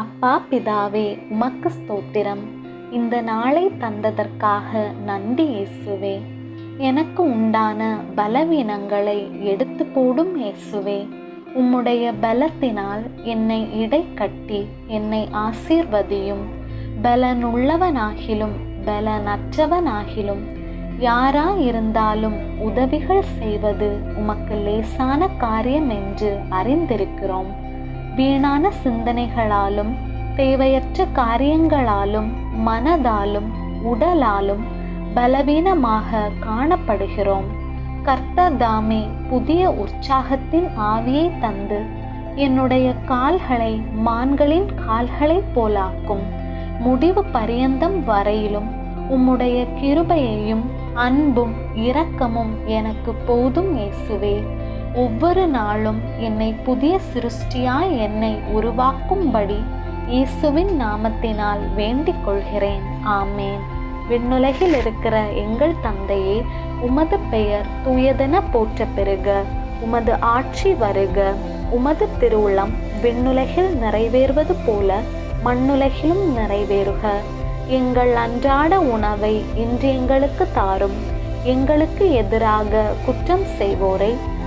அப்பா பிதாவே உமக்கு ஸ்தோத்திரம். இந்த நாளை தந்ததற்காக நன்றி இயேசுவே. எனக்கு உண்டான பலவீனங்களை எடுத்து போடும் இயேசுவே. உம்முடைய பலத்தினால் என்னை இடை கட்டி என்னை ஆசீர்வதியும். பலனுள்ளவனாகிலும் பலனற்றவனாகிலும். யாரா இருந்தாலும் உதவிகள் செய்வது உமக்கு லேசான காரியம் என்று அறிந்திருக்கிறோம். வீணான சிந்தனைகளாலும் தேவையற்ற காரியங்களாலும் மனதாலும் உடலாலும் பலவீனமாக காணப்படுகிறோம். கர்த்தர் தாமே புதிய உற்சாகத்தின் ஆவியை தந்து என்னுடைய கால்களை மான்களின் கால்களைப் போலாக்கும். முடிவு பரியந்தம் வரையிலும் உம்முடைய கிருபையையும் அன்பும் இரக்கமும் எனக்கு போதும் இயேசுவே. ஒவ்வொரு நாளும் என்னை புதிய சிருஷ்டியாய் என்னை உருவாக்கும்படி இயேசுவின் நாமத்தினால் வேண்டிக் கொள்கிறேன் ஆமேன். விண்ணுலகில் இருக்கிற எங்கள் தந்தையே உமது பெயர் தூயதென போற்ற பெருக உமது ஆட்சி வருக. உமது திருவுளம் விண்ணுலகில் நிறைவேறுவது போல மண்ணுலகிலும் நிறைவேறுக. எங்கள் அன்றாட உணவை இன்று எங்களுக்கு தாரும். எங்களுக்கு எதிராக குற்றம் செய்வோரை